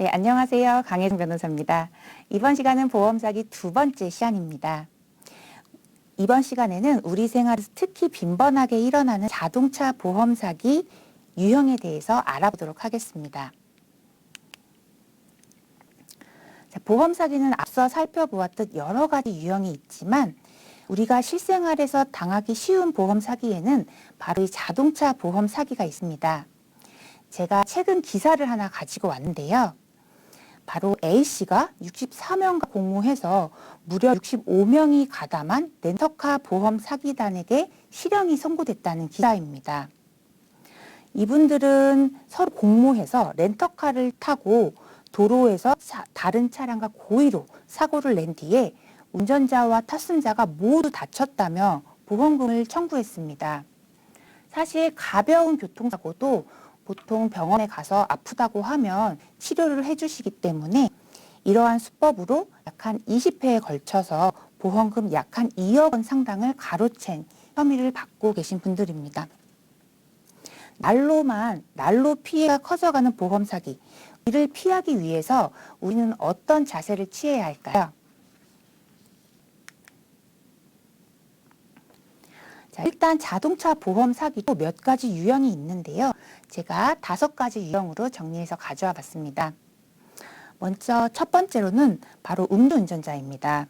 네, 안녕하세요. 강혜정 변호사입니다. 이번 시간은 보험 사기 두 번째 시간입니다. 이번 시간에는 우리 생활에서 특히 빈번하게 일어나는 자동차 보험 사기 유형에 대해서 알아보도록 하겠습니다. 자, 보험 사기는 앞서 살펴보았듯 여러 가지 유형이 있지만 우리가 실생활에서 당하기 쉬운 보험 사기에는 바로 이 자동차 보험 사기가 있습니다. 제가 최근 기사를 하나 가지고 왔는데요. 바로 A씨가 64명과 공모해서 무려 65명이 가담한 렌터카 보험 사기단에게 실형이 선고됐다는 기사입니다. 이분들은 서로 공모해서 렌터카를 타고 도로에서 차- 다른 차량과 고의로 사고를 낸 뒤에 운전자와 탑승자가 모두 다쳤다며 보험금을 청구했습니다. 사실 가벼운 교통사고도 보통 병원에 가서 아프다고 하면 치료를 해주시기 때문에 이러한 수법으로 약 한 20회에 걸쳐서 보험금 약 한 2억 원 상당을 가로챈 혐의를 받고 계신 분들입니다. 날로만 날로 피해가 커져가는 보험 사기 이를 피하기 위해서 우리는 어떤 자세를 취해야 할까요? 자, 일단 자동차 보험 사기도 몇 가지 유형이 있는데요. 제가 다섯 가지 유형으로 정리해서 가져와 봤습니다. 먼저 첫 번째로는 바로 음주운전자입니다.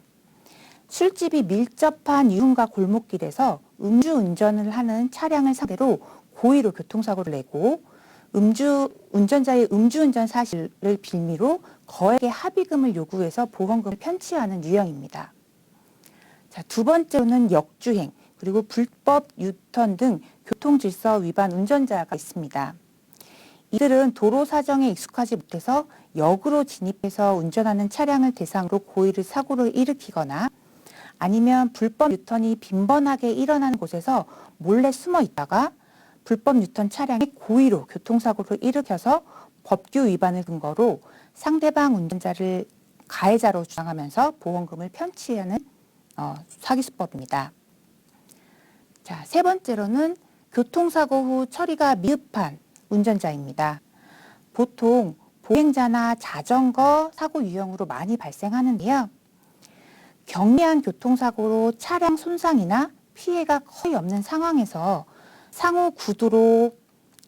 술집이 밀접한 유흥가 골목길에서 음주운전을 하는 차량을 상대로 고의로 교통사고를 내고 음주 운전자의 음주운전 사실을 빌미로 거액의 합의금을 요구해서 보험금을 편취하는 유형입니다. 자, 두 번째로는 역주행 그리고 불법 유턴 등 교통질서 위반 운전자가 있습니다. 이들은 도로 사정에 익숙하지 못해서 역으로 진입해서 운전하는 차량을 대상으로 고의를 사고를 일으키거나 아니면 불법 유턴이 빈번하게 일어나는 곳에서 몰래 숨어 있다가 불법 유턴 차량이 고의로 교통사고를 일으켜서 법규 위반을 근거로 상대방 운전자를 가해자로 주장하면서 보험금을 편취하는 어, 사기 수법입니다. 자, 세 번째로는 교통사고 후 처리가 미흡한 운전자입니다. 보통 보행자나 자전거 사고 유형으로 많이 발생하는데요. 경미한 교통사고로 차량 손상이나 피해가 거의 없는 상황에서 상호 구두로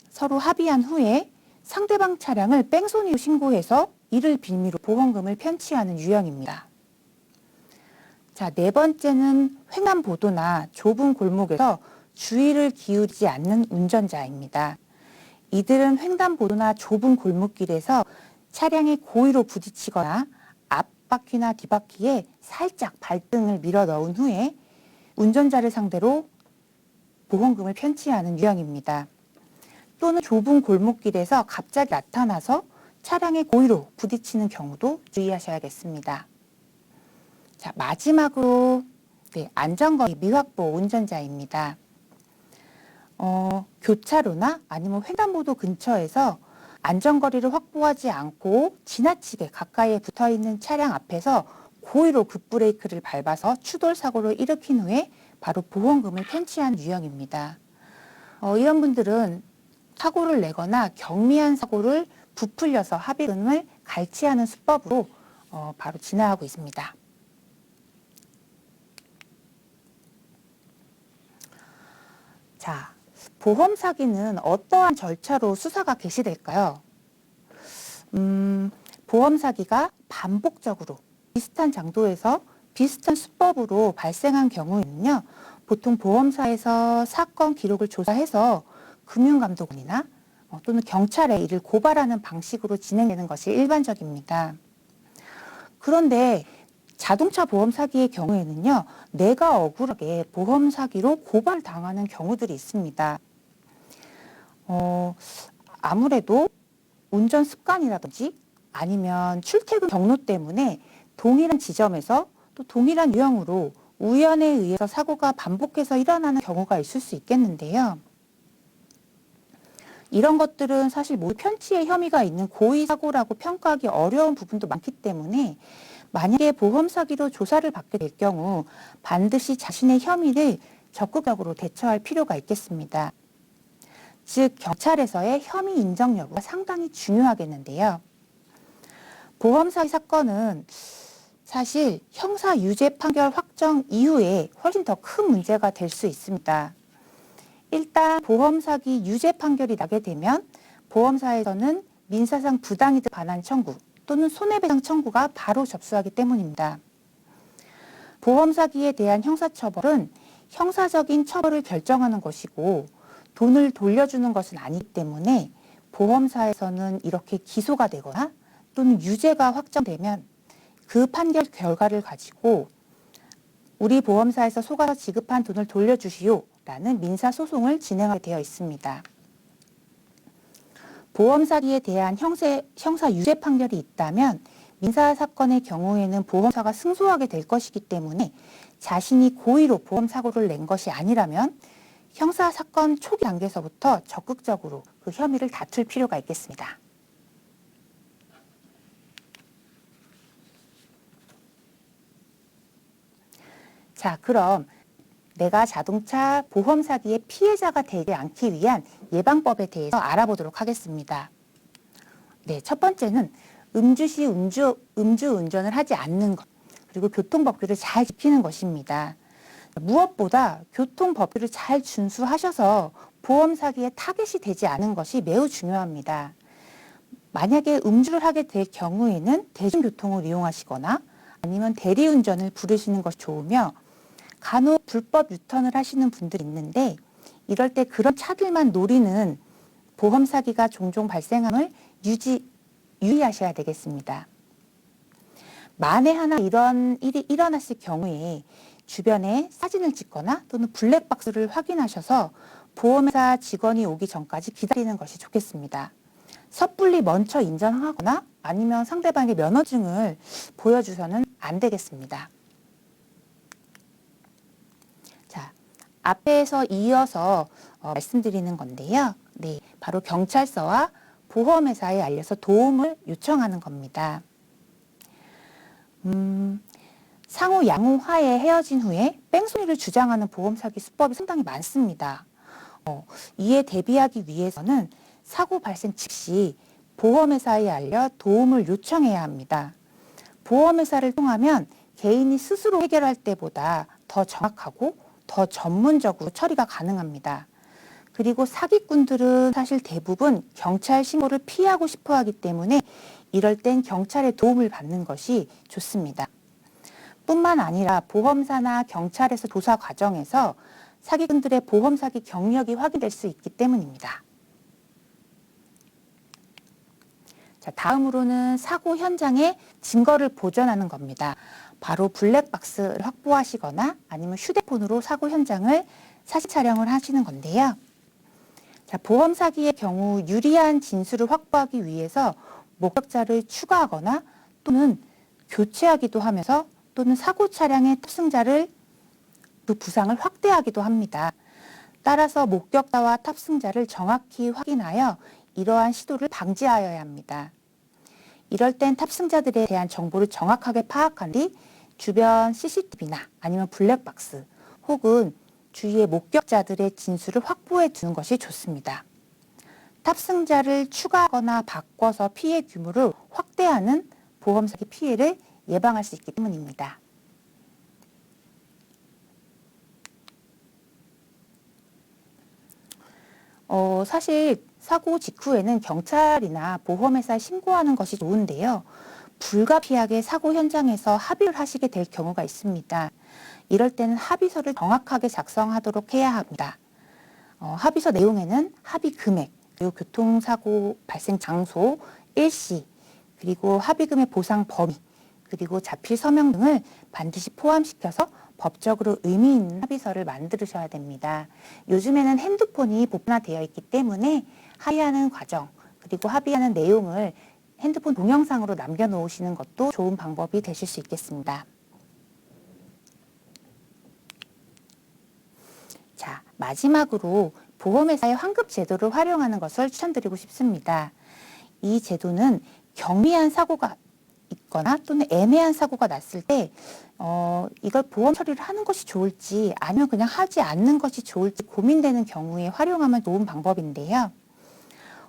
서로 합의한 후에 상대방 차량을 뺑소니로 신고해서 이를 빌미로 보험금을 편취하는 유형입니다. 자, 네 번째는 횡단보도나 좁은 골목에서 주의를 기울이지 않는 운전자입니다. 이들은 횡단보도나 좁은 골목길에서 차량에 고의로 부딪히거나 앞바퀴나 뒷바퀴에 살짝 발등을 밀어 넣은 후에 운전자를 상대로 보험금을 편취하는 유형입니다. 또는 좁은 골목길에서 갑자기 나타나서 차량에 고의로 부딪히는 경우도 주의하셔야겠습니다. 자, 마지막으로 네, 안전거리 미확보 운전자입니다. 어, 교차로나 아니면 횡단보도 근처에서 안전거리를 확보하지 않고 지나치게 가까이에 붙어 있는 차량 앞에서 고의로 급브레이크를 밟아서 추돌 사고를 일으킨 후에 바로 보험금을 편취한 유형입니다. 어, 이런 분들은 사고를 내거나 경미한 사고를 부풀려서 합의금을 갈취하는 수법으로 어, 바로 진화하고 있습니다. 자, 보험 사기는 어떠한 절차로 수사가 개시될까요? 음, 보험 사기가 반복적으로 비슷한 장도에서 비슷한 수법으로 발생한 경우에는요, 보통 보험사에서 사건 기록을 조사해서 금융감독원이나 어, 또는 경찰에 이를 고발하는 방식으로 진행되는 것이 일반적입니다. 그런데 자동차 보험 사기의 경우에는요, 내가 억울하게 보험 사기로 고발당하는 경우들이 있습니다. 어, 아무래도 운전 습관이라든지 아니면 출퇴근 경로 때문에 동일한 지점에서 또 동일한 유형으로 우연에 의해서 사고가 반복해서 일어나는 경우가 있을 수 있겠는데요. 이런 것들은 사실 모두 편취의 혐의가 있는 고의 사고라고 평가하기 어려운 부분도 많기 때문에 만약에 보험 사기로 조사를 받게 될 경우 반드시 자신의 혐의를 적극적으로 대처할 필요가 있겠습니다. 즉 경찰에서의 혐의 인정 여부가 상당히 중요하겠는데요. 보험 사기 사건은 사실 형사 유죄 판결 확정 이후에 훨씬 더 큰 문제가 될 수 있습니다. 일단 보험 사기 유죄 판결이 나게 되면 보험사에서는 민사상 부당이득 반환 청구 또는 손해배상 청구가 바로 접수하기 때문입니다. 보험 사기에 대한 형사처벌은 형사적인 처벌을 결정하는 것이고 돈을 돌려주는 것은 아니기 때문에 보험사에서는 이렇게 기소가 되거나 또는 유죄가 확정되면 그 판결 결과를 가지고 우리 보험사에서 속아서 지급한 돈을 돌려주시오 라는 민사소송을 진행하게 되어 있습니다. 보험 사기에 대한 형세, 형사 유죄 판결이 있다면 민사 사건의 경우에는 보험사가 승소하게 될 것이기 때문에 자신이 고의로 보험 사고를 낸 것이 아니라면 형사 사건 초기 단계에서부터 적극적으로 그 혐의를 다툴 필요가 있겠습니다. 자, 그럼 내가 자동차 보험 사기의 피해자가 되지 않기 위한 예방법에 대해서 알아보도록 하겠습니다. 네, 첫 번째는 음주시 음주, 음주 운전을 하지 않는 것, 그리고 교통법규를 잘 지키는 것입니다. 무엇보다 교통 법규를 잘 준수하셔서 보험 사기에 타겟이 되지 않은 것이 매우 중요합니다. 만약에 음주를 하게 될 경우에는 대중교통을 이용하시거나 아니면 대리운전을 부르시는 것이 좋으며 간혹 불법 유턴을 하시는 분들이 있는데 이럴 때 그런 차들만 노리는 보험 사기가 종종 발생함을 유지 유의하셔야 되겠습니다. 만에 하나 이런 일이 일어났을 경우에 주변에 사진을 찍거나 또는 블랙박스를 확인하셔서 보험회사 직원이 오기 전까지 기다리는 것이 좋겠습니다. 섣불리 먼저 인정하거나 아니면 상대방의 면허증을 보여주서는 안 되겠습니다. 자, 앞에서 이어서 어, 말씀드리는 건데요. 네, 바로 경찰서와 보험회사에 알려서 도움을 요청하는 겁니다. 음, 상호 양호하에 헤어진 후에 뺑소니를 주장하는 보험 사기 수법이 상당히 많습니다. 어, 이에 대비하기 위해서는 사고 발생 즉시 보험회사에 알려 도움을 요청해야 합니다. 보험회사를 통하면 개인이 스스로 해결할 때보다 더 정확하고 더 전문적으로 처리가 가능합니다. 그리고 사기꾼들은 사실 대부분 경찰 신고를 피하고 싶어 하기 때문에 이럴 땐 경찰의 도움을 받는 것이 좋습니다. 뿐만 아니라 보험사나 경찰에서 조사 과정에서 사기꾼들의 보험 사기 경력이 확인될 수 있기 때문입니다. 자, 다음으로는 사고 현장에 증거를 보존하는 겁니다. 바로 블랙박스를 확보하시거나 아니면 휴대폰으로 사고 현장을 사진 촬영을 하시는 건데요. 자, 보험 사기의 경우 유리한 진술을 확보하기 위해서 목격자를 추가하거나 또는 교체하기도 하면서 또는 사고 차량의 탑승자를 그 부상을 확대하기도 합니다. 따라서 목격자와 탑승자를 정확히 확인하여 이러한 시도를 방지하여야 합니다. 이럴 땐 탑승자들에 대한 정보를 정확하게 파악한 뒤 주변 CCTV나 아니면 블랙박스 혹은 주위의 목격자들의 진술을 확보해 두는 것이 좋습니다. 탑승자를 추가하거나 바꿔서 피해 규모를 확대하는 보험 사기 피해를 예방할 수 있기 때문입니다. 어, 사실 사고 직후에는 경찰이나 보험회사에 신고하는 것이 좋은데요. 불가피하게 사고 현장에서 합의를 하시게 될 경우가 있습니다. 이럴 때는 합의서를 정확하게 작성하도록 해야 합니다. 어, 합의서 내용에는 합의 금액, 그리고 교통사고 발생 장소, 일시, 그리고 합의금의 보상 범위, 그리고 자필 서명 등을 반드시 포함시켜서 법적으로 의미 있는 합의서를 만드셔야 됩니다. 요즘에는 핸드폰이 보편화되어 있기 때문에 합의하는 과정 그리고 합의하는 내용을 핸드폰 동영상으로 남겨놓으시는 것도 좋은 방법이 되실 수 있겠습니다. 자, 마지막으로 보험회사의 환급 제도를 활용하는 것을 추천드리고 싶습니다. 이 제도는 경미한 사고가 있거나 또는 애매한 사고가 났을 때 어, 이걸 보험 처리를 하는 것이 좋을지 아니면 그냥 하지 않는 것이 좋을지 고민되는 경우에 활용하면 좋은 방법인데요.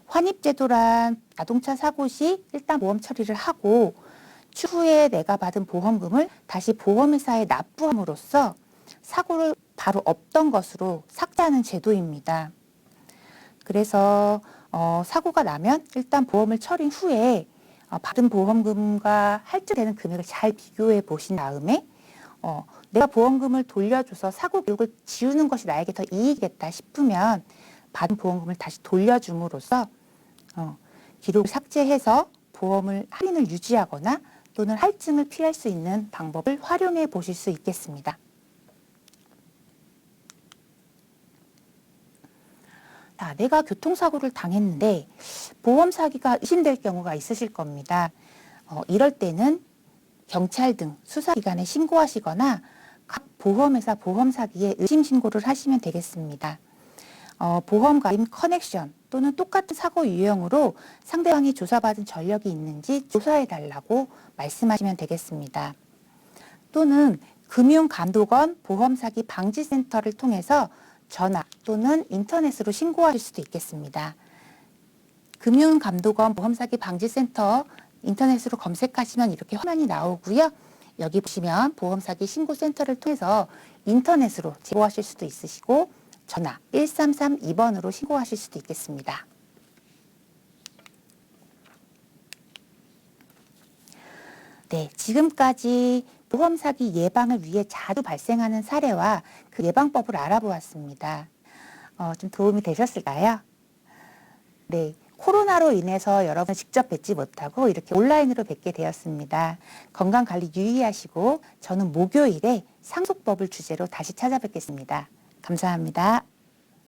환입제도란 자동차 사고 시 일단 보험 처리를 하고 추후에 내가 받은 보험금을 다시 보험회사에 납부함으로써 사고를 바로 없던 것으로 삭제하는 제도입니다. 그래서 어, 사고가 나면 일단 보험을 처리 후에 어, 받은 보험금과 할증되는 금액을 잘 비교해 보신 다음에 어, 내가 보험금을 돌려줘서 사고 기록을 지우는 것이 나에게 더 이익이겠다 싶으면 받은 보험금을 다시 돌려줌으로써 어, 기록을 삭제해서 보험을 할인을 유지하거나 또는 할증을 피할 수 있는 방법을 활용해 보실 수 있겠습니다. 자, 내가 교통사고를 당했는데 보험 사기가 의심될 경우가 있으실 겁니다. 어, 이럴 때는 경찰 등 수사기관에 신고하시거나 각 보험회사 보험 사기에 의심 신고를 하시면 되겠습니다. 어, 보험 가입 커넥션 또는 똑같은 사고 유형으로 상대방이 조사받은 전력이 있는지 조사해 달라고 말씀하시면 되겠습니다. 또는 금융감독원 보험사기 방지센터를 통해서 전화 또는 인터넷으로 신고하실 수도 있겠습니다. 금융감독원 보험사기 방지센터 인터넷으로 검색하시면 이렇게 화면이 나오고요. 여기 보시면 보험사기 신고센터를 통해서 인터넷으로 제보하실 수도 있으시고 전화 1332번으로 신고하실 수도 있겠습니다. 네, 지금까지 보험 사기 예방을 위해 자주 발생하는 사례와 그 예방법을 알아보았습니다. 어, 좀 도움이 되셨을까요? 네. 코로나로 인해서 여러분 직접 뵙지 못하고 이렇게 온라인으로 뵙게 되었습니다. 건강 관리 유의하시고 저는 목요일에 상속법을 주제로 다시 찾아뵙겠습니다. 감사합니다.